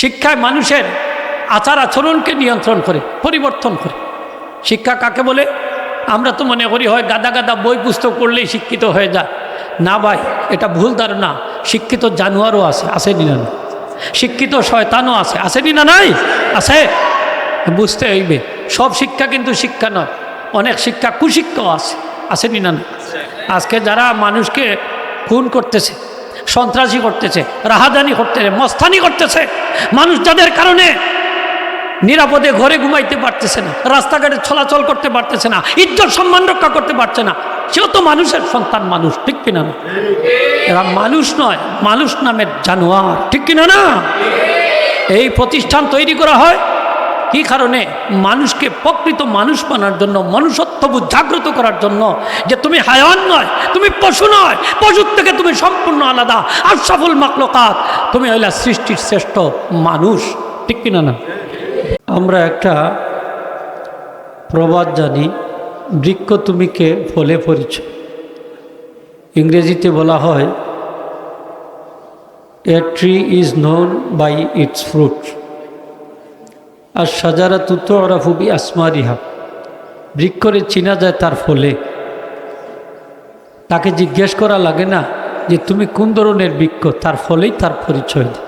শিক্ষায় মানুষের আচার আচরণকে নিয়ন্ত্রণ করে, পরিবর্তন করে। শিক্ষা কাকে বলে? আমরা তো মনে করি, হয় গাদা গাদা বই পুস্তক পড়লেই শিক্ষিত হয়ে যায়। না ভাই, এটা ভুল ধারণা। শিক্ষিত জানোয়ারও আছে, আসেনি না? শিক্ষিত শয়তানও আছে, আসেনি না, নাই? আছে? বুঝতে হইবে। সব শিক্ষা কিন্তু শিক্ষা নয়। অনেক শিক্ষা কুশিক্ষাও আছে, আসেনি না। আজকে যারা মানুষকে খুন করতেছে সন্ত্রাসী করতেছে, রাহাদানি করতেছে, মস্তানি করতেছে। মানুষ যাদের কারণে নিরাপদে ঘরে ঘুমাইতে পারতেছে না, রাস্তাঘাটে চলাচল করতে পারতেছে না, ইজ্জত সম্মান রক্ষা করতে পারছে না, সেও তো মানুষের সন্তান মানুষ, ঠিক কিনা না? এরা মানুষ নয়, মানুষ নামের জানোয়ার, ঠিক কিনা না? এই প্রতিষ্ঠান তৈরি করা হয় কি কারণে? মানুষকে প্রকৃত মানুষ মানার জন্য, মনুষ্যত্ববোধ জাগ্রত করার জন্য যে তুমি হায়ান নয়, তুমি পশু নয়, পশুর থেকে তুমি সম্পূর্ণ আলাদা আর সফল মাকলকাত তুমি হইলা সৃষ্টির শ্রেষ্ঠ মানুষ, ঠিক কিনা না? আমরা একটা প্রবাদ জানি, বৃক্ষ তুমিকে ফলে পরিচয় ইংরেজিতে বলা হয় a tree is known by its fruit আর সাজারা তুতো অরাফুবি আসমারিহা বৃক্ষরে চিনা যায় তার ফলে। তাকে জিজ্ঞেস করা লাগে না যে, তুমি কোন ধরনের বৃক্ষ? তার ফলেই তার পরিচয় দেয়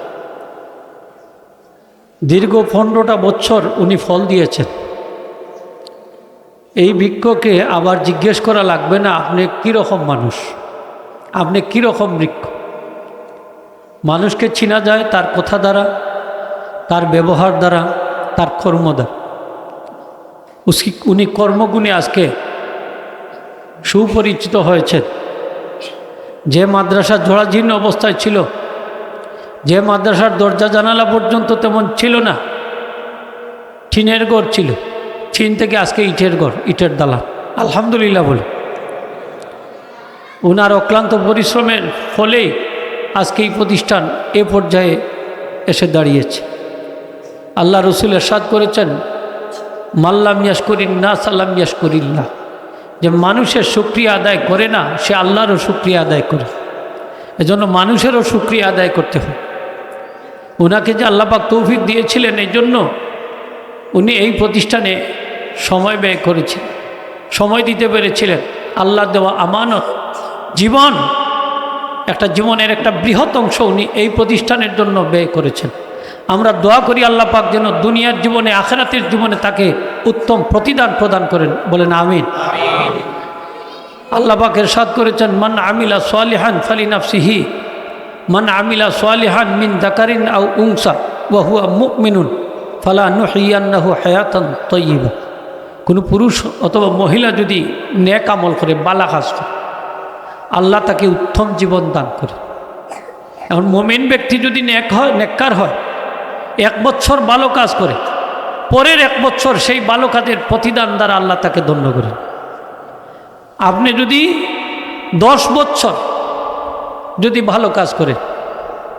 দীর্ঘ পনেরোটা বছর উনি ফল দিয়েছেন। এই বৃক্ষকে আবার জিজ্ঞেস করা লাগবে না, আপনি কীরকম মানুষ? আপনি কীরকম বৃক্ষ? মানুষকে চিনা যায় তার কথা দ্বারা, তার ব্যবহার দ্বারা তার কর্ম দ্বারা উসকি উনি কর্মগুণে আজকে সুপরিচিত হয়েছেন। যে মাদ্রাসা জোড়াজীর্ণ অবস্থায় ছিল, যে মাদ্রাসার দরজা জানালা পর্যন্ত তেমন ছিল না। টিনের ঘর ছিল। চীন থেকে আজকে ইটের ঘর, ইটের দালান আলহামদুলিল্লাহ বলে। ওনার অক্লান্ত পরিশ্রমের ফলেই আজকে এই প্রতিষ্ঠান এ পর্যায়ে এসে দাঁড়িয়েছে। আল্লাহ রসুল এরশাদ করেছেন মাল্লাম ইয়াস করিন না সাল্লাম ইয়াস করিল্লা যে মানুষের সুক্রিয়া আদায় করে না, সে আল্লাহরও সুক্রিয়া আদায় করে। এজন্য মানুষেরও সুক্রিয়া আদায় করতে হয়। ওনাকে যে আল্লাপাক তৌফিক দিয়েছিলেন, এই জন্য উনি এই প্রতিষ্ঠানে সময় ব্যয় করেছেন, সময় দিতে পেরেছিলেন। আল্লাহ দেওয়া আমানত, জীবন, একটা জীবনের একটা বৃহৎ অংশ উনি এই প্রতিষ্ঠানের জন্য ব্যয় করেছেন। আমরা দোয়া করি আল্লাহ পাক যেন দুনিয়ার জীবনে, আখেরাতের জীবনে তাকে উত্তম প্রতিদান প্রদান করেন। বলেন আমিন। আল্লাহ পাক এরশাদ করেছেন, মান আমিলা সোয়ালিহান ফালি নাফসিহি মান আমিলা সোয়ালিহান মিন দাকারিন আউ উংসা ওয়াহুয়া মুকমিনুন ফালা নুহিয়ান্নাহু হায়াতান তৈবা কোনো পুরুষ অথবা মহিলা যদি ন্যাক আমল করে বালা কাজ করে, আল্লাহ তাকে উত্তম জীবন দান করে। এখন মোমেন ব্যক্তি যদি ন্যাক হয়, নেককার হয় এক বছর ভালো কাজ করে, পরের এক বছর সেই ভালো কাজের প্রতিদান দ্বারা আল্লাহ তাকে ধন্য করেন। আপনি যদি দশ বছর যদি ভালো কাজ করে,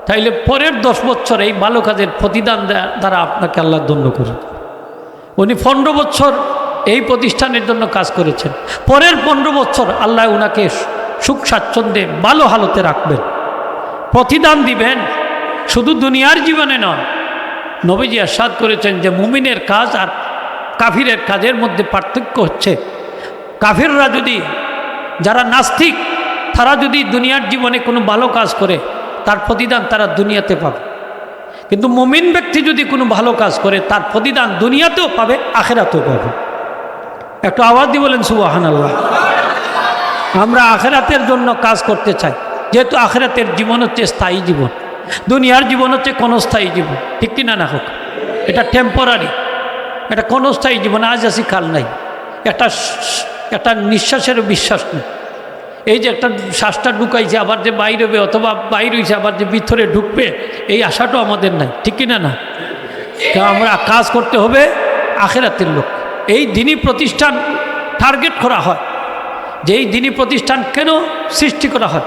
তাইলে পরের দশ বছর এই ভালো কাজের প্রতিদান দ্বারা আপনাকে আল্লাহ ধন্য করেন। উনি পনেরো বছর এই প্রতিষ্ঠানের জন্য কাজ করেছেন। পরের পনেরো বছর আল্লাহ ওনাকে সুখ স্বাচ্ছন্দ্যে ভালো হালতে রাখবেন। প্রতিদান দিবেন। শুধু দুনিয়ার জীবনে নয় নবীজি আসাদ করেছেন যে মুমিনের কাজ আর কাফিরের কাজের মধ্যে পার্থক্য হচ্ছে। কাফিররা যদি, যারা নাস্তিক, তারা যদি দুনিয়ার জীবনে কোনো ভালো কাজ করে, তার প্রতিদান তারা দুনিয়াতে পাবে। কিন্তু মুমিন ব্যক্তি যদি কোনো ভালো কাজ করে, তার প্রতিদান দুনিয়াতেও পাবে, আখেরাতেও পাবে। একটু আওয়াজ দিয়ে বলেন সুবাহান আল্লাহ আমরা আখেরাতের জন্য কাজ করতে চাই, যেহেতু আখেরাতের জীবন হচ্ছে স্থায়ী জীবন। দুনিয়ার জীবন হচ্ছে ক্ষণস্থায়ী জীবন। ঠিক কিনা না হোক? এটা টেম্পোরারি এটা ক্ষণস্থায়ী জীবন, আজ আসি কাল নাই। একটা একটা নিঃশ্বাসেরও বিশ্বাস নেই। এই যে একটা শ্বাসটা ঢুকাইছে, আবার যে বাইরে হবে অথবা বাইর হয়েছে আবার যে ভিতরে ঢুকবে, এই আশাটাও আমাদের নাই। ঠিক কিনা না? আমরা কাজ করতে হবে আখেরাতের লোক। এই দিনই প্রতিষ্ঠান টার্গেট করা হয়। যে এই দিনই প্রতিষ্ঠান কেন সৃষ্টি করা হয়?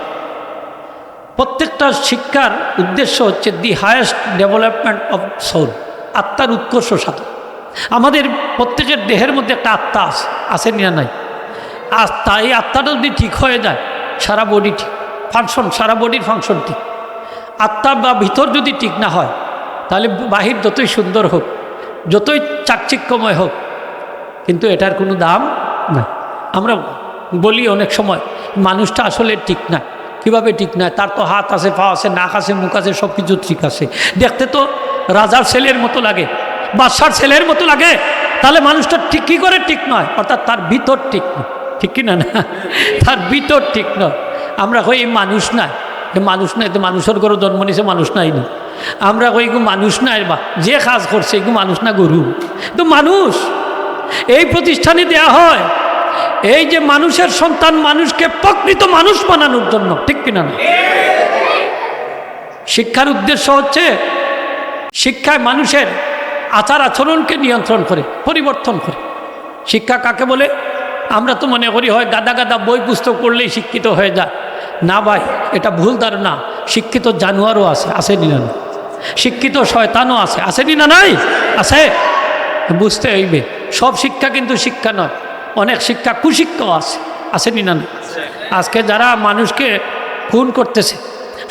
প্রত্যেকটা শিক্ষার উদ্দেশ্য হচ্ছে the highest development of soul আত্মার উৎকর্ষ সাধন। আমাদের প্রত্যেকের দেহের মধ্যে একটা আত্মা আছে আছে না নাই? আত্মা, এই আত্মাটা যদি ঠিক হয়ে যায়, সারা বডি ঠিক ফাংশন সারা বডির ফাংশন ঠিক। আত্মা বা ভিতর যদি ঠিক না হয়, তাহলে বাহির যতই সুন্দর হোক, যতই চাকচিক্যময় হোক, কিন্তু এটার কোনো দাম না আমরা বলি অনেক সময়, মানুষটা আসলে ঠিক না। কীভাবে ঠিক না তার তো হাত আছে, পা আছে, নাক আছে, মুখ আছে সব কিছু ঠিক আছে। দেখতে তো রাজার ছেলের মতো লাগে, বাদশার ছেলের মতো লাগে। তাহলে মানুষটা ঠিক কী করে ঠিক নয়? অর্থাৎ তার ভিতর ঠিক নয়। ঠিক কি না? না তার ভিতর ঠিক নয়। আমরা কই মানুষ নাই। মানুষ নাই তো মানুষের ঘরে জন্ম নিছে, মানুষ নাই না। আমরা কই, এগু মানুষ নাই বা, যে কাজ করছে, এগু মানুষ না গরু। তো মানুষ, এই প্রতিষ্ঠানে দেয়া হয় এই যে মানুষের সন্তান মানুষকে প্রকৃত মানুষ বানানোর জন্য, ঠিক কিনা শিক্ষার উদ্দেশ্য হচ্ছে শিক্ষায় মানুষের আচার আচরণকে নিয়ন্ত্রণ করে, পরিবর্তন করে। শিক্ষা কাকে বলে? আমরা তো মনে করি, হয় গাদা গাদা বই পুস্তক পড়লেই শিক্ষিত হয়ে যায়। না ভাই, এটা ভুল ধারণা। শিক্ষিত জানোয়ারও আছে আসেনি না শিক্ষিত শয়তানও আছে আসেনি না নাই? আছে? বুঝতে হইবে। সব শিক্ষা কিন্তু শিক্ষা নয়। অনেক শিক্ষা, কুশিক্ষাও আছে, আসেনি না? আজকে যারা মানুষকে খুন করতেছে,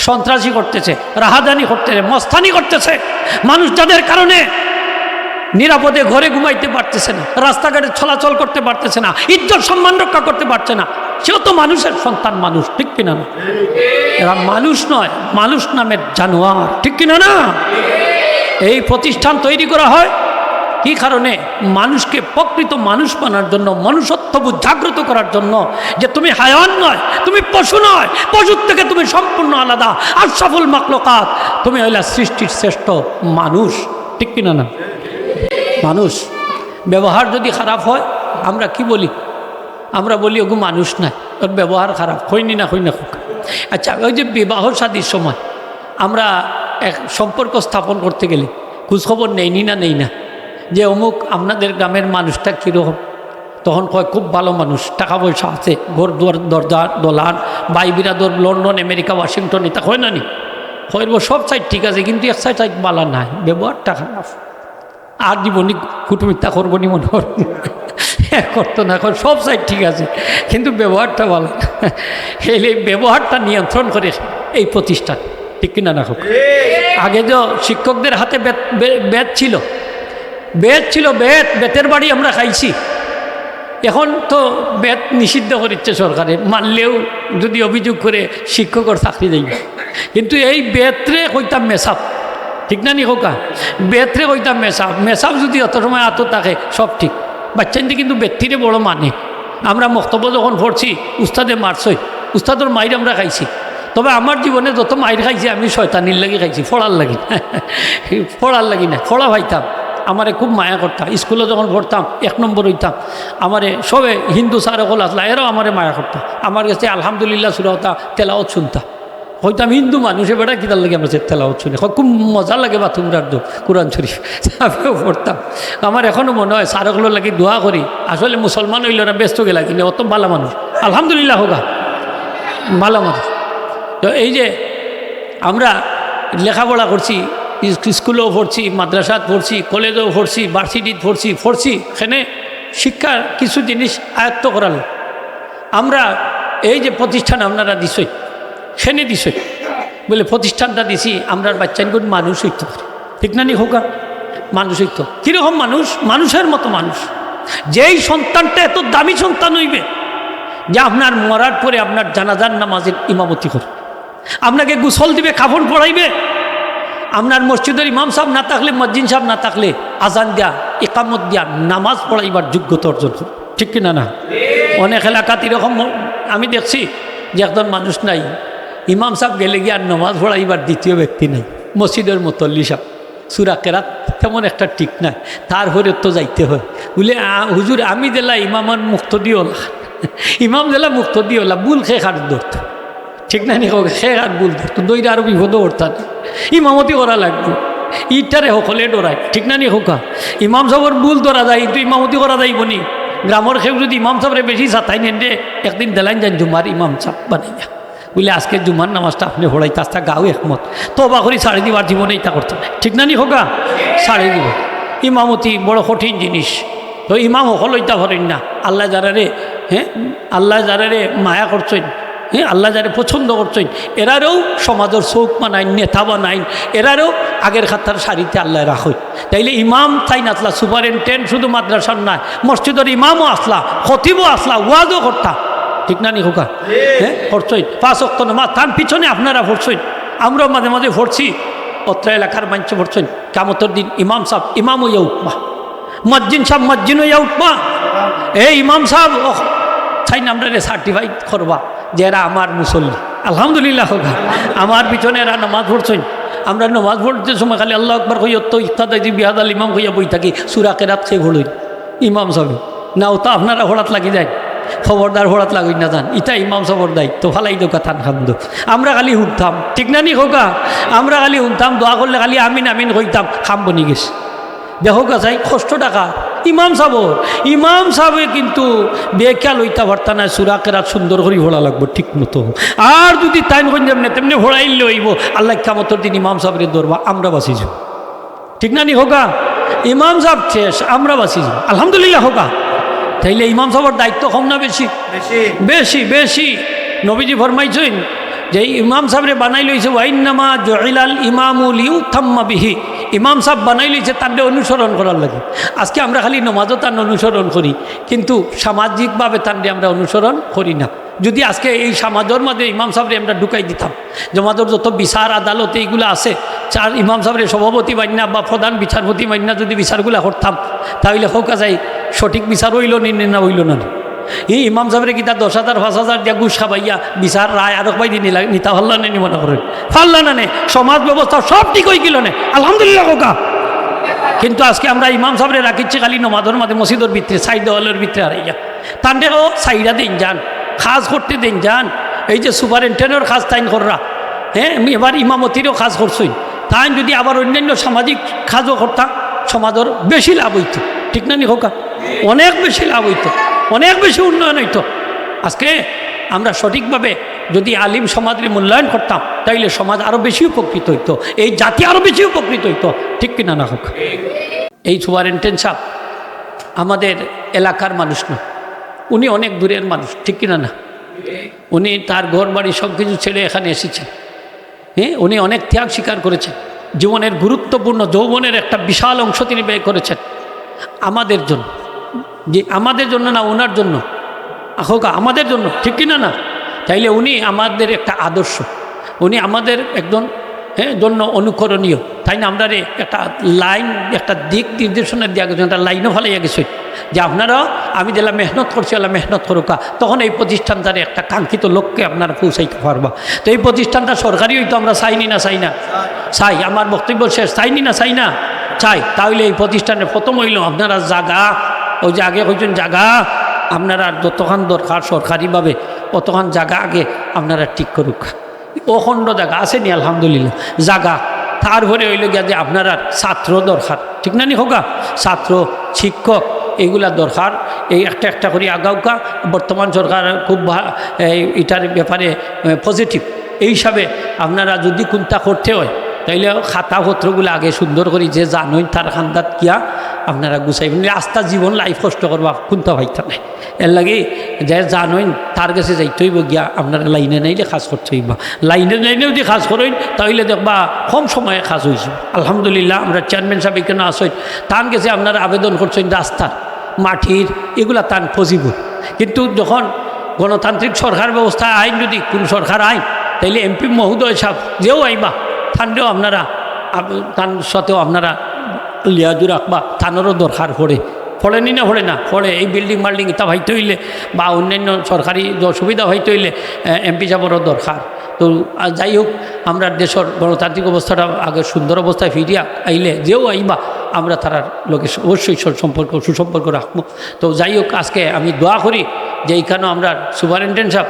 সন্ত্রাসী করতেছে, রাহাদানি করতেছে, মস্তানি করতেছে, মানুষ যাদের কারণে নিরাপদে ঘরে ঘুমাইতে পারতেছে না, রাস্তাঘাটে চলাচল করতে পারতেছে না, ইজ্জত সম্মান রক্ষা করতে পারছে না, সেও তো মানুষের সন্তান মানুষ, ঠিক কিনা না? এরা মানুষ নয়, মানুষ নামের জানোয়ার, ঠিক কিনা না? এই প্রতিষ্ঠান তৈরি করা হয় কি কারণে? মানুষকে প্রকৃত মানুষ বানার জন্য মনুষ্যত্ববোধ জাগ্রত করার জন্য যে তুমি হায়ান নয়, তুমি পশু নয়, পশুর থেকে তুমি সম্পূর্ণ আলাদা আর সফল মাকলকাত তুমি হইলা সৃষ্টির শ্রেষ্ঠ মানুষ, ঠিক কিনা না? মানুষ। ব্যবহার যদি খারাপ হয়, আমরা কি বলি? আমরা বলি, ওগু, মানুষ নাই, ওর ব্যবহার খারাপ হয়নি না হই না হোক আচ্ছা ওই যে বিবাহ শাদির সময়, আমরা এক সম্পর্ক স্থাপন করতে গেলে, খোঁজখবর নেইনি না, নেই না? যে অমুক আপনাদের গ্রামের মানুষটা কীরকম? তখন কয় খুব ভালো মানুষ টাকা পয়সা আছে ঘর দুয়ার দরজা দোলান বাই বিরাদর লন্ডন আমেরিকা ওয়াশিংটন এটা হয় না নি? হয় সব সাইড ঠিক আছে কিন্তু এক সাইড সাইড বালা নাই ব্যবহারটা খারাপ আর জীবনী কুটুমিত্যা করব নি মনে কর করতো না এখন সব সাইড ঠিক আছে কিন্তু ব্যবহারটা ভালো। এই ব্যবহারটা নিয়ন্ত্রণ করে এই প্রতিষ্ঠান ঠিক কিনা না হোক? আগে তো শিক্ষকদের হাতে বেত বে- বেত ছিল বেত ছিল বেত বেতের বাড়ি আমরা খাইছি। এখন তো বেত নিষিদ্ধ করিচ্ছে সরকারে, মানলেও যদি অভিযোগ করে শিক্ষকর চাকরি দেয় কিন্তু এই বেতরে কইতাম মেসাপ ঠিক না নি হোকা বেতরে কইতাম মেসাপ মেসাপ যদি অত সময় আত থাকে, সব ঠিক। বাচ্চাইতে কিন্তু ব্যক্তিরে বড় মানে। আমরা মক্তব্য যখন পড়ছি, উস্তাদে মারছই, উস্তাদর মাইর আমরা খাইছি। তবে আমার জীবনে যত মাইর খাইছি, আমি শয়তানির লাগি খাইছি, ফড়ার লাগি। ফড়ার লাগি না, ফড়া ভাইতাম। আমারে খুব মায়া করতাম। স্কুলে যখন পড়তাম, এক নম্বর হইতাম। আমারে সবে হিন্দু স্যার হল আসলা এরাও আমারে মায়া করতাম আমার কাছে আলহামদুলিল্লাহ সুরাওতা তেলাওত শুনতাম হয়তো আমি হিন্দু মানুষে বেড়া কিতার লাগে আমার তেলাওত শুনি। খুব মজা লাগে বা তোমরার দো কোরআন শরীফ। আমিও পড়তাম। আমার এখনও মনে হয় স্যারগুলো লাগে দোয়া করি। আসলে মুসলমান হইল না ব্যস্ত গেলা, কিন্তু অত ভালো মানুষ। আলহামদুলিল্লাহ হোগা। ভালো মানুষ। তো এই যে আমরা লেখাপড়া করছি স্কুলেও পড়ছি, মাদ্রাসাত পড়ছি, কলেজেও পড়ছি ভার্সিটিত পড়ছি পড়ছি। এখানে শিক্ষার কিছু জিনিস আয়ত্ত করালো আমরা এই যে প্রতিষ্ঠান আপনারা দিছই, সেনে দিছই। বলে প্রতিষ্ঠানটা দিছি আমরা বাচ্চাগুলো মানুষ হইতে পারে। ঠিক না নি হোকা মানুষ হইতো কীরকম মানুষ? মানুষের মতো মানুষ। যেই সন্তানটা এত দামি সন্তান হইবে, যে আপনার মরার পরে আপনার জানাজার নামাজের ইমামতি করে আপনাকে গুসল দিবে, কাপড় পড়াইবে আপনার মসজিদের ইমাম সাহেব না থাকলে, মসজিদ সাহেব না থাকলে আজান দেয়া একামত দেয়া নামাজ পড়াইবার যোগ্যতা অর্জন ঠিক কিনা না? অনেক এলাকাত এরকম আমি দেখছি যে একজন মানুষ নাই, ইমাম সাহেব গেলে গিয়ে আর নামাজ পড়াইবার দ্বিতীয় ব্যক্তি নাই। মসজিদের মতল্লি সাহেব। সুরা কেরাত তেমন একটা ঠিক নাই। তার হরে তো যাইতে হয়। বলে হুজুর, আমি দিলা ইমামার মুক্ত দিওলা। ইমাম দিলা মুক্ত দিওলা বুল খে খাট ধরতো ঠিক না, নি সে আর ভুল ধরতো দইটা আরও বিপদ করতাম ইমামতি করা লাগবে। ইটারে সকলে ডরায়। ঠিক না, নি হোকা ইমাম সাহেবের বুল ধরা যায় কিন্তু ইমামতি করা যাইব নি। গ্রামের খেউ যদি ইমাম সাহেবরে বেশি সাতাই নেন রে, একদিন দেলাইন যান জুমার ইমাম সাহেব বানাইয়া। বলে আজকে জুমার নামাজটা আপনি হড়াই তাস্তা গাও একমত। তো বা করি, সাড়ে দিবার জীবনে ইটা করতে। ঠিক না, নি হোকা সাড়ে দিব। ইমামতি বড় কঠিন জিনিস। তো ইমাম সকল ইটা ভরেন না। আল্লাহ যারা রে হ্যাঁ? আল্লাহ যারা রে মায়া করছেন হ্যাঁ আল্লাহ যারে পছন্দ করছেন এরারও সমাজের চৌক বানাইন নেতা বানাইন এরারও আগের খাতার সারিতে আল্লাহ রাখই তাইলে ইমাম তাই নাতলা সুপারিনটেন্ট শুধু মাদ্রাসার নয় মসজিদের ইমামও আসলা খতিবও আসলা ওয়াজও করতা। ঠিক না নি হোকা হ্যাঁ করছই পাঁচ অক্ত নামাজ তার পিছনে আপনারা পড়ছই আমরাও মাঝে মাঝে পড়ছি অত্র এলাকার মানুষ পড়ছেন। কামতর দিন ইমাম সাহ ইমাম হইয়া উঠবা। মজ্জিন সাহ মজ্জিন হইয়া উঠবা। এই ইমাম সাহ তাই আমরা সার্টিফাইড করবা। যে এরা আমার মুসল্লি। আলহামদুলিল্লাহ আমার পিছনে এরা নামাজ পড়ছেন। আমরা নামাজ পড়তে সময় খালি আল্লাহ আকবর হইয়া তো ইত্যাদি বিহাদ আল ইমাম হইয়া বই থাকি। সুরা কেরাত সে ঘোড়ই ইমাম সাহেব, না, ও তো আপনারা হঠাৎ লাগি যায়। খবরদার হঠাৎ লাগুই না যান। ইটা ইমাম সবর দায়িত্ব ফালাই দোকা থান খান্দ আমরা খালি উঠতাম ঠিক না নি হোকা আমরা খালি উঠতাম দোয়া করলে খালি আমিন আমিন হইতাম খাম বনি গেছে। দেখো গাছাই কষ্ট টাকা ইমাম সাবর ইমাম সাহেবে কিন্তু বেকা লইতা পারতা না সুরা কেরাত সুন্দর করে ভোড়া লাগবো ঠিক মতো। আর যদি টাইম করি যেমনি তেমনি ভোড়াইল লইব আল্লাহ কামতর দিন ইমাম সাহেবের দৌড়বা আমরা বাঁচি যাব। ঠিক না নি হোকা ইমাম সাহেব শেষ আমরা বাঁচি যাব। আলহামদুলিল্লাহ হোকা তাইলে ইমাম সাহেবের দায়িত্ব কম না বেশি? বেশি। বেশি নবীজি ফরমাইছেন যে ইমাম সাহেবরে বানাই লইছে ওয়াইনামা জহিলাল ইমামুল ইউ থাম্মা বিহি। ইমাম সাহেব বানাই লইছে তার অনুসরণ করার লাগে। আজকে আমরা খালি নমাজও তার অনুসরণ করি, কিন্তু সামাজিকভাবে তার আমরা অনুসরণ করি না। যদি আজকে এই সমাজের মধ্যে ইমাম সাহেবরে আমরা ঢুকাই দিতাম জমাদের যত বিচার আদালত এইগুলো আছে, চার ইমাম সাহেবের সভাপতি মান্যা বা প্রধান বিচারপতি মান্যা যদি বিচারগুলো করতাম, তাহলে হোক যায় সঠিক বিচার হইল না হইল না। এই ইমাম সাহেবের কিতা দশ হাজার, পাঁচ হাজার দিয়া ঘুষ খাবাইয়া বিচার রায় আরও পাই দিন নিতা হল্লা নি মনে করেন ফাল্লা না নে, সমাজ ব্যবস্থা সব ঠিক হয়ে গেল নে। আলহামদুলিল্লাহ কোকা কিন্তু আজকে আমরা ইমাম সাহেবের রাখিচ্ছি খালি নমাজের মাঝে, মসজিদের ভিতরে সাইড দেওয়ালের ভিতরে হারাইয়া তান্ডেও সাইডা দিন যান, খাস করতে দিন যান। এই যে সুপারিনটেন্ডেন্টের খাস তাইন কররা। হ্যাঁ এবার ইমামতিরও কাজ করছই। তাই যদি আবার অন্যান্য সামাজিক কাজও করতাম সমাজের বেশি লাভ হইতো। ঠিক না নি হোকা অনেক বেশি লাভ হইতো। অনেক বেশি উন্নয়ন হইতো। আজকে আমরা সঠিকভাবে যদি আলিম সমাজের মূল্যায়ন করতাম, তাইলে সমাজ আরও বেশি উপকৃত হইতো, এই জাতি আরও বেশি উপকৃত হইতো। ঠিক কিনা না হোক? এই সুপারিনটেন্ট সাহেব আমাদের এলাকার মানুষ না, উনি অনেক দূরের মানুষ, ঠিক কিনা না? উনি তার ঘর বাড়ি সব কিছু ছেড়ে এখানে এসেছেন। হ্যাঁ উনি অনেক ত্যাগ স্বীকার করেছেন। জীবনের গুরুত্বপূর্ণ যৌবনের একটা বিশাল অংশ তিনি ব্যয় করেছেন। আমাদের জন্য। যে আমাদের জন্য না ওনার জন্য? হোক আমাদের জন্য, ঠিক কিনা না? তাইলে উনি আমাদের একটা আদর্শ। উনি আমাদের একজন হ্যাঁ জন্য অনুকরণীয়। তাই না আমরা একটা লাইন, একটা দিক নির্দেশনা দেওয়া গেছে, একটা লাইনও ভালো গেছে। যে আপনারাও আমি যেলা মেহনত করছি ওলা মেহনত করুকা তখন এই প্রতিষ্ঠানটার একটা কাঙ্ক্ষিত লক্ষ্যে আপনারা পৌঁছাইতে পারবা। তো এই প্রতিষ্ঠানটা সরকারি হইতো, আমরা চাইনি না, চাই না। চাই, আমার বক্তব্য শেষ। চাইনি না, চাই না? চাই তাহলে এই প্রতিষ্ঠানের প্রথম হইল, আপনারা জাগা ওই যে আগে হইছেন জাগা, আপনারা যতক্ষণ দরকার সরকারিভাবে অতক্ষণ জায়গা আগে আপনারা ঠিক করুক। অখণ্ড জায়গা আসেনি আলহামদুলিল্লাহ। জায়গা তারপরে হইল গিয়া যে আপনারা ছাত্র দরকার। ঠিক না নি হোকা ছাত্র, শিক্ষক, এইগুলা দরকার। এই একটা একটা করে আগাউকা বর্তমান সরকার খুব এটার ব্যাপারে পজিটিভ এই হিসাবে আপনারা যদি কোনটা করতে হয়, তাইলে খাতা খাতাপত্রগুলো আগে সুন্দর করি, যে জানই তার খান্দাত কিয়া আপনারা গুছাইবেন। আস্থা জীবন লাইফ কষ্ট করবা কোনটা ভাইতা নাই। এর লাগে যে জানইন, তার কাছে যাইতে হইব গিয়া আপনারা লাইনে নাইলে কাজ করতে হইব। লাইনে নাইলেও যদি কাজ করেন তাহলে দেখবা কম সময়ে কাজ হয়েছে আলহামদুলিল্লাহ, আমরা চেয়ারম্যান সাহেব এখানে আসেন তার কাছে আপনারা আবেদন করছেন রাস্তার মাটির, এগুলা তান পজিবল কিন্তু যখন গণতান্ত্রিক সরকার ব্যবস্থা, আইন যদি, কোন সরকার আইন, তাইলে এমপি মহোদয় সাহেব যেও আইবা থানলেও আপনারা তার সাথেও আপনারা লিয়াজু রাখবা থানারও দরকার পড়ে। পড়েনি না পড়ে না? পড়ে এই বিল্ডিং মাল্ডিং ইতা হইতে হইলে বা অন্যান্য সরকারি সুবিধা হইতে হইলে এমপি যাবারও দরকার। তো যাই হোক, আমরা দেশের গণতান্ত্রিক অবস্থাটা আগে সুন্দর অবস্থায় ফিরিয়া আইলে, যেও আইবা, আমরা তারার লোকে অবশ্যই সম্পর্ক, সুসম্পর্ক রাখব। তো যাই হোক, আজকে আমি দোয়া করি যে এইখানেও আমরা সুপারিনটেন্ডেন্ট সাহেব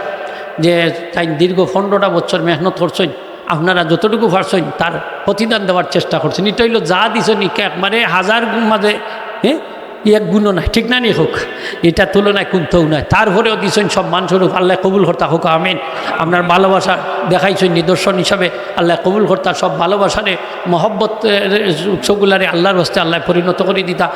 যে তাই দীর্ঘ পনেরোটা বছর মেহনত করছেন আপনারা যতটুকু পারছেন তার প্রতিদান দেওয়ার চেষ্টা করছেন। এটা হইল যা দিছেন একবারে হাজার গুণ মাঝে হ্যাঁ এক গুণও নাই। ঠিক না নি হোক? এটা তুলনায় কুন্তও নয় তারপরেও দিছেন সম্মানস্বরূপ আল্লাহ কবুল কর্তা হোক, আমিন। আপনার ভালোবাসা দেখাইছেন নিদর্শন হিসাবে, আল্লাহ কবুল কর্তা সব ভালোবাসারে মহব্বত উৎসবগুলারে আল্লাহর হস্তে আল্লাহ পরিণত করে দিতা।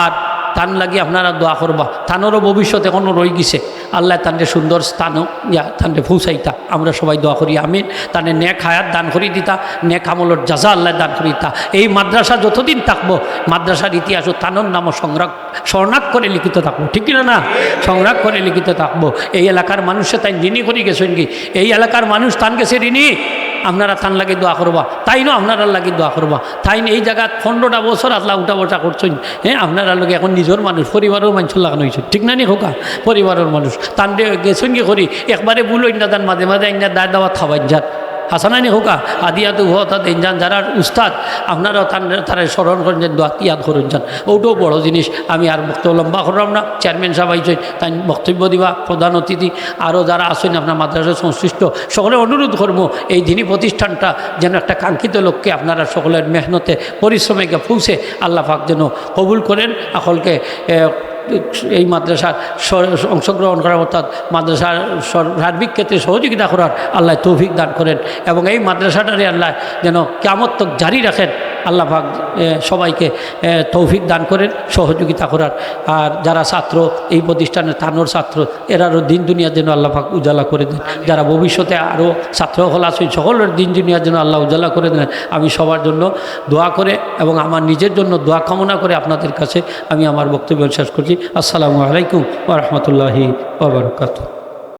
আর তান লাগি আপনারা দোয়া করবা। তানেরও ভবিষ্যৎ এখনও রয়ে গেছে। আল্লাহ তানরে সুন্দর স্থান, ইয়া, তানরে পৌঁছাইতা। আমরা সবাই দোয়া করি, আমিন। তানে নেক হায়াত দান করি দিতা, নেক আমলর যাজা আল্লাহ দান করি দিতা। এই মাদ্রাসা যতদিন থাকব, মাদ্রাসার ইতিহাস ও তানর নাম সংগ্রাম স্বর্ণাক করে লিখিত থাকব। ঠিক কিনা না? সংরাগ করে লিখিত থাকব। এই এলাকার মানুষে তাই ঋণী করি গেছেন কি? এই এলাকার মানুষ তান গেছে ঋণী? আপনারা তান লাগে দোয়া করবা। তাই না আপনারা লাগে দোয়া করবা। তাই এই জায়গা পনেরোটা বছর আল্লাহ উঠা বসা করছেন। হ্যাঁ আপনারা লোক এখন নিজের মানুষ পরিবারের মানুষ লাগানো হয়েছে। ঠিক না নি হোকা পরিবারের মানুষ। তান গেছেন কি করি? একবারে ভুল না তান, মাঝে মাঝে ইন্না দায় দাওয়া খাবার যান। হাসানানি হোকা আদিয়াতু হতা ইনজান যারা উস্তাদ, আপনারাও তারা স্মরণ করেন যে দোয়া ইয়াদ করুন যান ওটাও বড় জিনিস, আমি আর বক্তব্য লম্বা করলাম না। চেয়ারম্যান সাহেব আইছেন, তাই বক্তব্য দিবা, প্রধান অতিথি, আরও যারা আসেন আপনার মাদ্রাসা সংশ্লিষ্ট, সকলে অনুরোধ করব, এই দিনী প্রতিষ্ঠানটা যেন একটা কাঙ্ক্ষিত লক্ষ্যে আপনারা সকলের মেহনতে, পরিশ্রমে পৌঁছে, আল্লাহ পাক যেন কবুল করেন। সকলকে এই মাদ্রাসার অংশগ্রহণ করা, অর্থাৎ মাদ্রাসার সার্বিক ক্ষেত্রে সহযোগিতা করার আল্লাহ তৌফিক দান করেন। এবং এই মাদ্রাসাটারে আল্লাহ যেন কেমতক জারি রাখেন। আল্লাহ এ, সবাইকে তৌফিক দান করেন সহযোগিতা করার। আর যারা ছাত্র এই প্রতিষ্ঠানের থানোর ছাত্র এরারও দিন দুনিয়ার জন্য আল্লাহ পাক উজালা করে দেন। যারা ভবিষ্যতে আরও ছাত্র হল আছেন সকলের দিন দুনিয়ার জন্য আল্লাহ উজালা করে দেন। আমি সবার জন্য দোয়া করে এবং আমার নিজের জন্য দোয়া কামনা করে আপনাদের কাছে আমি আমার বক্তব্য শেষ করছি। আসসালামু আলাইকুম ওরহমতুল্লাহি ওবরকাত